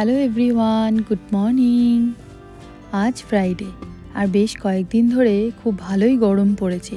Hello everyone good morning আজ Friday আর বেশ কয়েকদিন ধরে খুব ভালোই গরম পড়েছে।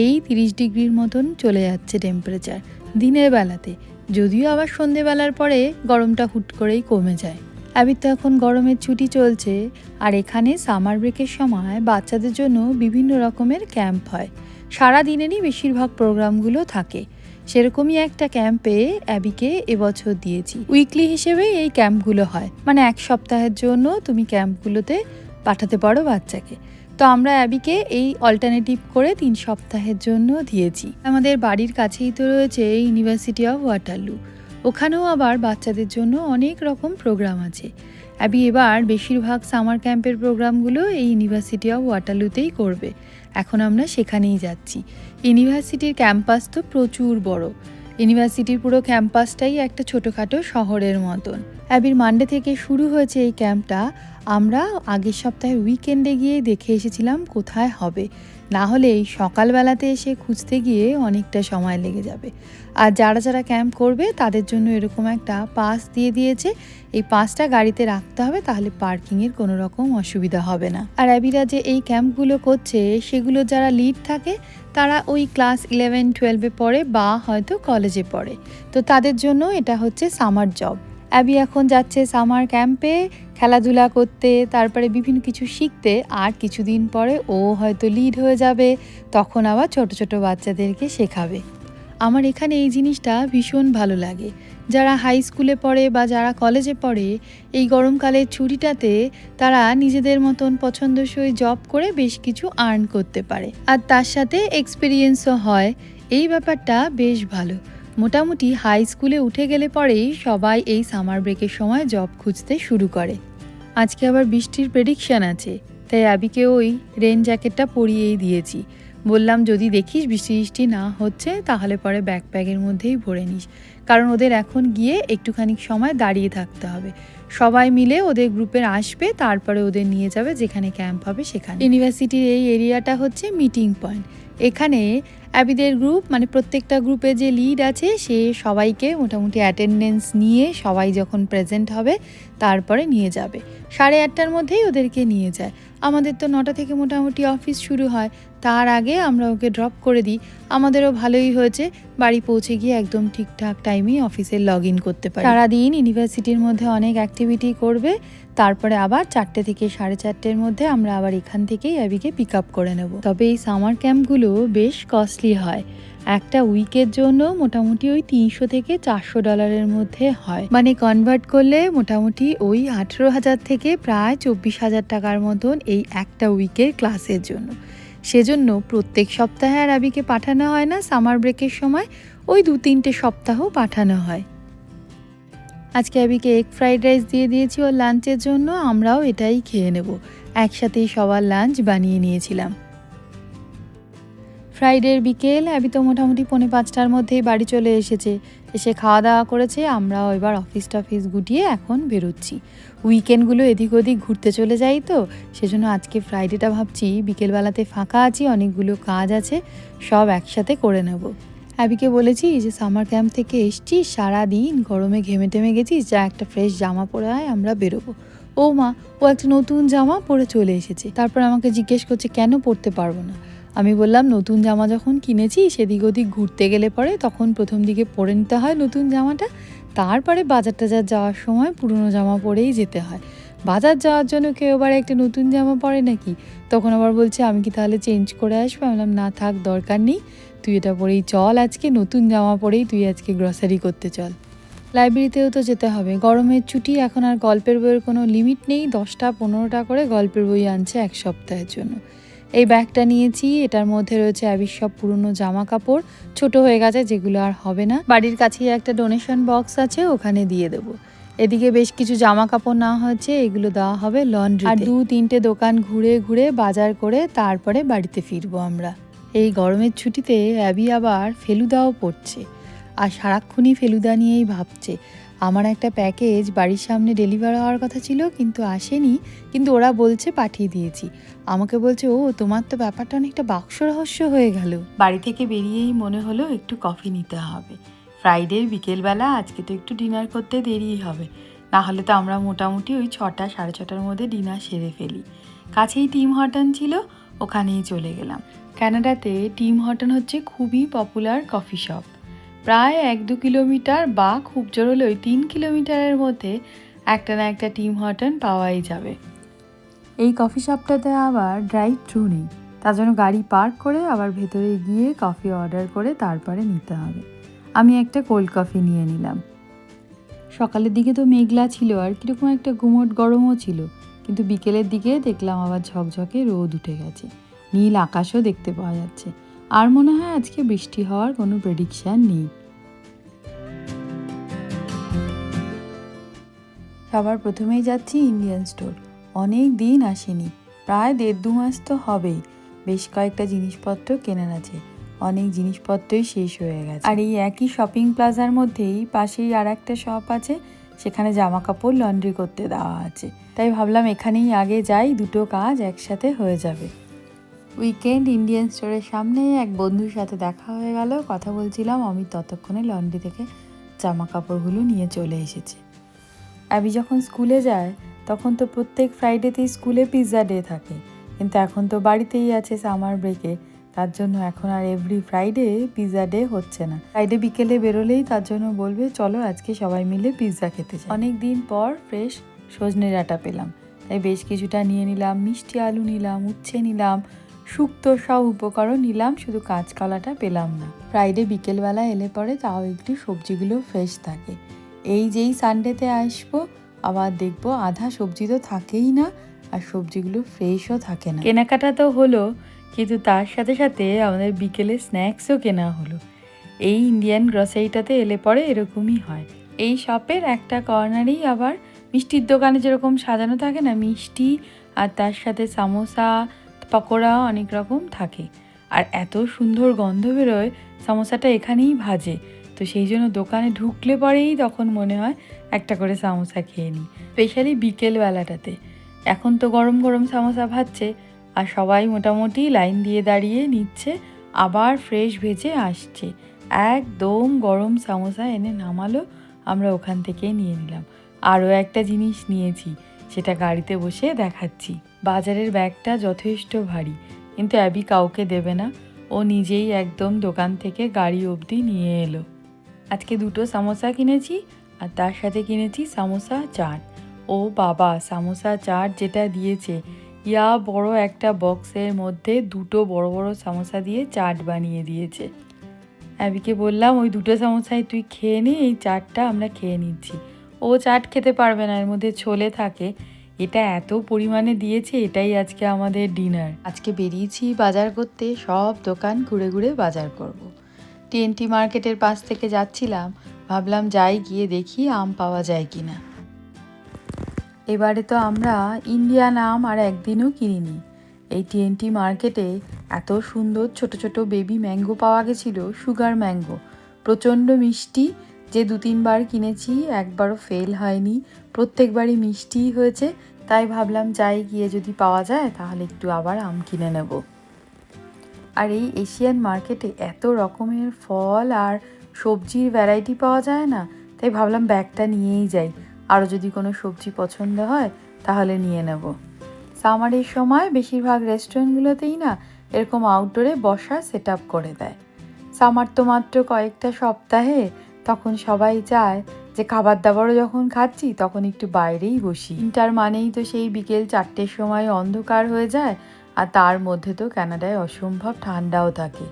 এই তিরিশ ডিগ্রির মতন চলে যাচ্ছে টেম্পারেচার দিনের বেলাতে। যদিও আবার সন্ধেবেলার পরে গরমটা হুট করেই কমে যায়। আবির তো এখন গরমের ছুটি চলছে, আর এখানে সামার ব্রেকের সময় বাচ্চাদের জন্য বিভিন্ন রকমের ক্যাম্প হয়। সারা দিনেরই বেশিরভাগ প্রোগ্রামগুলো থাকে। সেরকমই একটা ক্যাম্পে অ্যাবিকে এবছর দিয়েছি। উইকলি হিসেবে এই ক্যাম্পগুলো হয়। মানে এক সপ্তাহের জন্য তুমি ক্যাম্পগুলোতে পাঠাতে পারো বাচ্চাকে। তো আমরা অ্যাবিকে এই অল্টারনেটিভ করে তিন সপ্তাহের জন্য দিয়েছি। আমাদের বাড়ির কাছেই তো রয়েছে ইউনিভার্সিটি অফ ওয়াটারলু ওখানেও আবার বাচ্চাদের জন্য অনেক রকম প্রোগ্রাম আছে। অ্যাবি এবার বেশিরভাগ সামার ক্যাম্পের প্রোগ্রামগুলো এই ইউনিভার্সিটি অফ ওয়াটারলুতেই করবে। এখন আমরা সেখানেই যাচ্ছি। ইউনিভার্সিটির ক্যাম্পাস তো প্রচুর বড়। ইউনিভার্সিটির পুরো ক্যাম্পাসটাই একটা ছোটোখাটো শহরের মতন। অ্যাবির মানডে থেকে শুরু হয়েছে এই ক্যাম্পটা। আমরা আগের সপ্তাহে উইকেন্ডে গিয়ে দেখে এসেছিলাম কোথায় হবে। না হলে এই সকালবেলাতে এসে খুঁজতে গিয়ে অনেকটা সময় লেগে যাবে। আর যারা যারা ক্যাম্প করবে, তাদের জন্য এরকম একটা পাস দিয়ে দিয়েছে। এই পাসটা গাড়িতে রাখতে হবে, তাহলে পার্কিংয়ের কোনো রকম অসুবিধা হবে না। আর অ্যাবিরা যে এই ক্যাম্পগুলো করছে, সেগুলো যারা লিড থাকে, তারা ওই ক্লাস ইলেভেন, টুয়েলভে পড়ে বা হয়তো কলেজে পড়ে। তো তাদের জন্য এটা হচ্ছে সামার জব। অ্যাবি এখন যাচ্ছে সামার ক্যাম্পে খেলাধুলা করতে, তারপরে বিভিন্ন কিছু শিখতে, আর কিছুদিন পরে ও হয়তো লিড হয়ে যাবে, তখন আবার ছোট ছোট বাচ্চাদেরকে শেখাবে। আমার এখানে এই জিনিসটা ভীষণ ভালো লাগে। যারা হাই স্কুলে পড়ে বা যারা কলেজে পড়ে, এই গরমকালের ছুটিটাতে তারা নিজেদের মতন পছন্দসই জব করে বেশ কিছু আর্ন করতে পারে। আর তার সাথে এক্সপিরিয়েন্সও হয়। এই ব্যাপারটা বেশ ভালো। মোটামুটি হাই স্কুলে উঠে গেলে পরেই সবাই এই সামার ব্রেকের সময় জব খুঁজতে শুরু করে। আজকে আবার বৃষ্টির প্রেডিকশান আছে, তাই আবিকে ওই রেন জ্যাকেটটা পরিয়েই দিয়েছি। বললাম, যদি দেখিস বৃষ্টি বৃষ্টি না হচ্ছে, তাহলে পরে ব্যাকপ্যাকের মধ্যেই ভরে নিস। কারণ ওদের এখন গিয়ে একটুখানি সময় দাঁড়িয়ে থাকতে হবে। সবাই মিলে ওদের গ্রুপের আসবে, তারপরে ওদের নিয়ে যাবে যেখানে ক্যাম্প হবে সেখানে। ইউনিভার্সিটির এই এরিয়াটা হচ্ছে মিটিং পয়েন্ট। এখানে অ্যাবিদের গ্রুপ মানে প্রত্যেকটা গ্রুপে যে লিড আছে, সে সবাইকে মোটামুটি অ্যাটেন্ডেন্স নিয়ে সবাই যখন প্রেজেন্ট হবে, তারপরে নিয়ে যাবে। সাড়ে আটটার মধ্যেই ওদেরকে নিয়ে যায়। আমাদের তো নটা থেকে মোটামুটি অফিস শুরু হয়। তার আগে আমরা ওকে ড্রপ করে দিই। আমাদেরও ভালোই হয়েছে। বাড়ি পৌঁছে গিয়ে একদম ঠিকঠাক টাইমেই অফিসে লগ ইন করতে পারি। সারাদিন ইউনিভার্সিটির মধ্যে অনেক অ্যাক্টিভিটি করবে। তারপরে আবার চারটে থেকে সাড়ে চারটের মধ্যে আমরা আবার এখান থেকেই অ্যাবিকে পিক আপ করে নেব। তবে এই সামার ক্যাম্পগুলো বেশ কস্টলি হয়। একটা উইকের জন্য মোটামুটি ওই তিনশো থেকে চারশো ডলারের মধ্যে হয়। মানে কনভার্ট করলে মোটামুটি ওই আঠেরো হাজার থেকে প্রায় চব্বিশ হাজার টাকার মতন এই একটা উইকের ক্লাসের জন্য। সেজন্য প্রত্যেক সপ্তাহে আর আবিকে পাঠানো হয় না সামার ব্রেকের সময় ওই দু তিনটে সপ্তাহ পাঠানো হয়। আজকে আবিকে এগ ফ্রাইড রাইস দিয়ে দিয়েছি ওর লাঞ্চের জন্য, আমরাও এটাই খেয়ে নেব। একসাথেই সবার লাঞ্চ বানিয়ে নিয়েছিলাম। ফ্রাইডের বিকেল, অ্যাবি তো মোটামুটি পৌনে পাঁচটার মধ্যেই বাড়ি চলে এসেছে। এসে খাওয়া দাওয়া করেছে, আমরাও এবার অফিস টফিস গুটিয়ে এখন বেরোচ্ছি। উইকেন্ডগুলো এদিক ওদিক ঘুরতে চলে যাই তো, সেজন্য আজকে ফ্রাইডেটা ভাবছি, বিকেলবেলাতে ফাঁকা আছি, অনেকগুলো কাজ আছে, সব একসাথে করে নেব। অ্যাবিকে বলেছি যে, সামার ক্যাম্প থেকে এসছি, সারাদিন গরমে ঘেমে টেমে গেছিস যা একটা ফ্রেশ জামা পরে আয়, আমরা বেরোবো। ও মা, ও একটা নতুন জামা পরে চলে এসেছে, তারপর আমাকে জিজ্ঞেস করছে কেন পরতে পারব না? আমি বললাম, নতুন জামা যখন কিনেছি, সেদিক ওদিক ঘুরতে গেলে পরে তখন প্রথম দিকে পরে নিতে হয় নতুন জামাটা। তারপরে বাজার টাজার যাওয়ার সময় পুরনো জামা পরেই যেতে হয়। বাজার যাওয়ার জন্য কেউ আবার একটা নতুন জামা পরে নাকি? তখন আবার বলছে, আমি কি তাহলে চেঞ্জ করে আসব? বললাম, না থাক, দরকার নেই। তুই এটা পরেই চল আজকে, নতুন জামা পরেই তুই আজকে গ্রসারি করতে চল। লাইব্রেরিতেও তো যেতে হবে। গরমের ছুটি, এখন আর গল্পের বইয়ের কোনো লিমিট নেই। দশটা পনেরোটা করে গল্পের বই আনছে এক সপ্তাহের জন্য। এই ব্যাগটা নিয়েছি এটার মধ্যে রয়েছে অ্যাবির সব পুরনো জামা কাপড় ছোট হয়ে গেছে যেগুলো আর হবে না। বাড়ির কাছেই একটা ডোনেশন বক্স আছে ওখানে দিয়ে দেবো। এদিকে বেশ কিছু জামা কাপড় না হচ্ছে এগুলো দেওয়া হবে লন্ড্রি আর দু তিনটে দোকান ঘুরে ঘুরে বাজার করে তারপরে বাড়িতে ফিরবো আমরা। এই গরমের ছুটিতে অ্যাবি আবার ফেলুদাও পড়ছে আর সারাক্ষণই ফেলুদা নিয়েই ভাবছে। আমার একটা প্যাকেজ বাড়ির সামনে ডেলিভার হওয়ার কথা ছিল, কিন্তু আসেনি। কিন্তু ওরা বলছে পাঠিয়ে দিয়েছি। আমাকে বলছে, ও, তোমার তো ব্যাপারটা অনেকটা বাক্স রহস্য হয়ে গেল। বাড়ি থেকে বেরিয়েই মনে হলো একটু কফি নিতে হবে। ফ্রাইডে বিকেলবেলা আজকে তো একটু ডিনার করতে দেরি হবে। না হলে তো আমরা মোটামুটি ওই ছটা, সাড়ে ছটার মধ্যে ডিনার সেরে ফেলি। কাছেই টিম হটন ছিল, ওখানেই চলে গেলাম। ক্যানাডাতে টিম হটন হচ্ছে খুবই পপুলার কফি শপ। প্রায় এক দু কিলোমিটার বা খুব জোর হলে ওই তিন কিলোমিটারের মধ্যে একটা না একটা টিম হটন পাওয়াই যাবে। এই কফি শপটাতে আবার ড্রাইভ থ্রু নেই। তার জন্য গাড়ি পার্ক করে আবার ভেতরে গিয়ে কফি অর্ডার করে তারপরে নিতে হবে। আমি একটা কোল্ড কফি নিয়ে নিলাম। সকালের দিকে তো মেঘলা ছিল আর কীরকম একটা গুমট গরমও ছিল। কিন্তু বিকেলের দিকে দেখলাম আবার ঝকঝকে রোদ উঠে গেছে। নীল আকাশও দেখতে পাওয়া যাচ্ছে। আর মনে হয় আজকে বৃষ্টি হওয়ার কোনো প্রেডিকশান নেই। সবার প্রথমেই যাচ্ছি ইন্ডিয়ান স্টোর অনেক দিন আসেনি, প্রায় দেড় দু মাস তো হবেই। বেশ কয়েকটা জিনিসপত্র কেনার আছে, অনেক জিনিসপত্রই শেষ হয়ে গেছে। আর এই একই শপিং প্লাজার মধ্যেই পাশেই আর একটা শপ আছে, সেখানে জামা কাপড় লন্ড্রি করতে দেওয়া আছে। তাই ভাবলাম এখানেই আগে যাই, দুটো কাজ একসাথে হয়ে যাবে। উইকেন্ড ইন্ডিয়ান স্টোরের সামনে এক বন্ধুর সাথে দেখা হয়ে গেল। কথা বলছিলাম আমি ততক্ষণে লন্ড্রি থেকে জামা কাপড়গুলো নিয়ে চলে এসেছি। আমি যখন স্কুলে যায়, তখন তো প্রত্যেক ফ্রাইডেতেই স্কুলে পিৎজা ডে থাকে। কিন্তু এখন তো বাড়িতেই আছে সামার ব্রেকে। তার জন্য এখন আর এভরি ফ্রাইডে পিৎজা ডে হচ্ছে না। ফ্রাইডে বিকেলে বেরোলেই তার জন্য বলবে, চলো আজকে সবাই মিলে পিৎজা খেতে চাই অনেক দিন পর ফ্রেশ সজনে ডাঁটা পেলাম। তাই বেশ কিছুটা নিয়ে নিলাম, মিষ্টি আলু নিলাম, উচ্ছে নিলাম শুক্তো সব উপকরণ নিলাম, শুধু কাঁচকলাটা পেলাম না। ফ্রাইডে বিকেলবেলা এলে পরে তাও একটু সবজিগুলো ফ্রেশ থাকে। এই যেই সানডেতে আসব, আবার দেখব আধা সবজি তো থাকেই না, আর সবজিগুলো ফ্রেশও থাকে না। কেনাকাটা তো হলো, কিন্তু তার সাথে সাথে আমাদের বিকেলে স্ন্যাক্সও কেনা হলো। এই ইন্ডিয়ান গ্রসারিটাতে এলে পরে এরকমই হয়। এই শপের একটা কর্নারেই আবার মিষ্টির দোকানে যেরকম সাজানো থাকে না, মিষ্টি আর তার সাথে সামোসা পকোড়া অনেক রকম থাকে। আর এত সুন্দর গন্ধ বেরোয়, সামোসাটা এখানেই ভাজে। তো সেই জন্য দোকানে ঢুকলে পরেই তখন মনে হয় একটা করে সামোসা খেয়ে নিই স্পেশালি বিকেলবেলাটাতে এখন তো গরম গরম সামোসা ভাজছে, আর সবাই মোটামুটি লাইন দিয়ে দাঁড়িয়ে নিচ্ছে, আবার ফ্রেশ ভেজে আসছে। একদম গরম সামোসা এনে নামালো, আমরা ওখান থেকেই নিয়ে নিলাম। আরও একটা জিনিস নিয়েছি, সেটা গাড়িতে বসে দেখাচ্ছি। বাজারের ব্যাগটা যথেষ্ট ভারী, কিন্তু অ্যাবি কাউকে দেবে না। ও নিজেই একদম দোকান থেকে গাড়ি অবধি নিয়ে এলো। আজকে দুটো সামোসা কিনেছি আর তার সাথে কিনেছি সামোসা চাট। ও বাবা, সামোসা চাট যেটা দিয়েছে, ইয়া বড় একটা বক্সের মধ্যে দুটো বড় বড় সামোসা দিয়ে চাট বানিয়ে দিয়েছে। অ্যাবিকে বললাম, ওই দুটো সামোসাই তুই খেয়ে নে, এই চাটটা আমরা খেয়ে নিচ্ছি। ও চাট খেতে পারবে না, এর মধ্যে ছোলে থাকে। এটা এত পরিমাণে দিয়েছে, এটাই আজকে আমাদের ডিনার আজকে বেরিয়েছি বাজার করতে, সব দোকান ঘুরে ঘুরে বাজার করব। টিএনটি মার্কেটের পাশ থেকে যাচ্ছিলাম, ভাবলাম যাই, গিয়ে দেখি আম পাওয়া যায় কি না এবারে তো আমরা ইন্ডিয়ান আম আর একদিনও কিনিনি। এই টিএনটি মার্কেটে এত সুন্দর ছোট ছোট বেবি ম্যাঙ্গো পাওয়া গেছিল সুগার ম্যাঙ্গো প্রচণ্ড মিষ্টি যে দু তিনবার কিনেছি, একবারও ফেল হয়নি। প্রত্যেকবারই মিষ্টিই হয়েছে, তাই ভাবলাম যাই গিয়ে যদি পাওয়া যায়, তাহলে একটু আবার আম কিনে নেব। আর এই এশিয়ান মার্কেটে এত রকমের ফল আর সবজির ভ্যারাইটি পাওয়া যায় না, তাই ভাবলাম ব্যাগটা নিয়েই যাই। আরও যদি কোনো সবজি পছন্দ হয়, তাহলে নিয়ে নেব। সামারের সময় বেশিরভাগ রেস্টুরেন্টগুলোতেই না, এরকম আউটডোরে বসা সেট করে দেয়। সামার তো মাত্র কয়েকটা সপ্তাহে তখন সবাই চায় যে খাবার দাবারও যখন খাচ্ছি, তখন একটু বাইরেই বসি। ইন্টার মানেই তো সেই বিকেল চারটের সময় অন্ধকার হয়ে যায়, আর তার মধ্যে তো কানাডায় অসম্ভব ঠান্ডাও থাকে।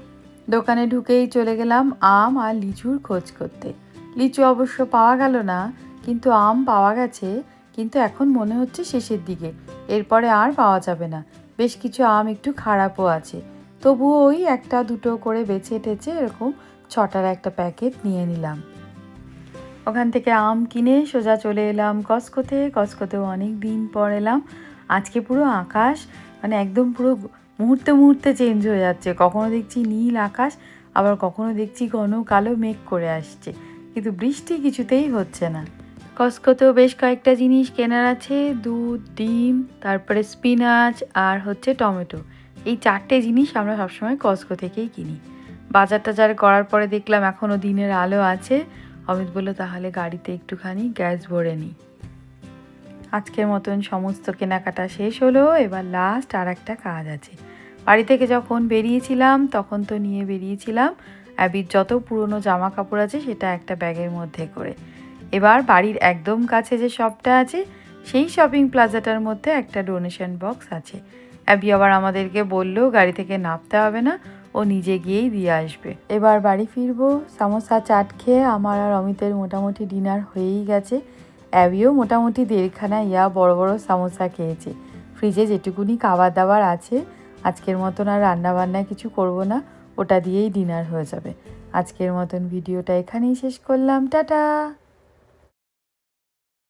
দোকানে ঢুকেই চলে গেলাম আম আর লিচুর খোঁজ করতে। লিচু অবশ্য পাওয়া গেল না, কিন্তু আম পাওয়া গেছে, কিন্তু এখন মনে হচ্ছে শেষের দিকে। এরপরে আর পাওয়া যাবে না। বেশ কিছু আম একটু খারাপও আছে। তবুও ওই একটা দুটো করে বেছে টেছে এরকম ছটার একটা প্যাকেট নিয়ে নিলাম। ওখান থেকে আম কিনে সোজা চলে এলাম কসকোতে। কসকোতেও অনেক দিন পর এলাম। আজকে পুরো আকাশ মানে একদম পুরো মুহূর্তে মুহূর্তে চেঞ্জ হয়ে যাচ্ছে। কখনো দেখছি নীল আকাশ, আবার কখনো দেখছি ঘন কালো মেঘ করে আসছে। কিন্তু বৃষ্টি কিছুতেই হচ্ছে না। কসকোতেও বেশ কয়েকটা জিনিস কেনার আছে, দুধ, ডিম, তারপরে স্পিনাচ আর হচ্ছে টমেটো। এই চারটে জিনিস আমরা সবসময় কসকো থেকেই কিনি। বাজার টাজার করার পরে দেখলাম এখনও দিনের আলো আছে। অমিত বলল, তাহলে গাড়িতে একটুখানি গ্যাস ভরে নিই আজকের মতন সমস্ত কেনাকাটা শেষ হলো। এবার লাস্ট আর একটা কাজ আছে। বাড়ি থেকে যখন বেরিয়েছিলাম, তখন তো নিয়ে বেরিয়েছিলাম। অ্যাবির যত পুরনো জামা কাপড় আছে, সেটা একটা ব্যাগের মধ্যে করে। এবার বাড়ির একদম কাছে যে শপটা আছে, সেই শপিং প্লাজাটার মধ্যে একটা ডোনেশন বক্স আছে। অ্যাবি আবার আমাদেরকে বলল, গাড়ি থেকে নামতে হবে না। ও নিজে গিয়েই দিয়ে আসবে। এবার বাড়ি ফিরবো, সামোসা চাট খেয়ে আমার আর অমিতের মোটামুটি ডিনার হয়েই গেছে। অ্যাবিও মোটামুটি দেড়খানা ইয়া বড় বড় সামোসা খেয়েছে। ফ্রিজে যেটুকুনি খাবার দাবার আছে, আজকের মতন আর রান্না বান্না কিছু করব না, ওটা দিয়েই ডিনার হয়ে যাবে। আজকের মতন ভিডিওটা এখানেই শেষ করলাম। টাটা!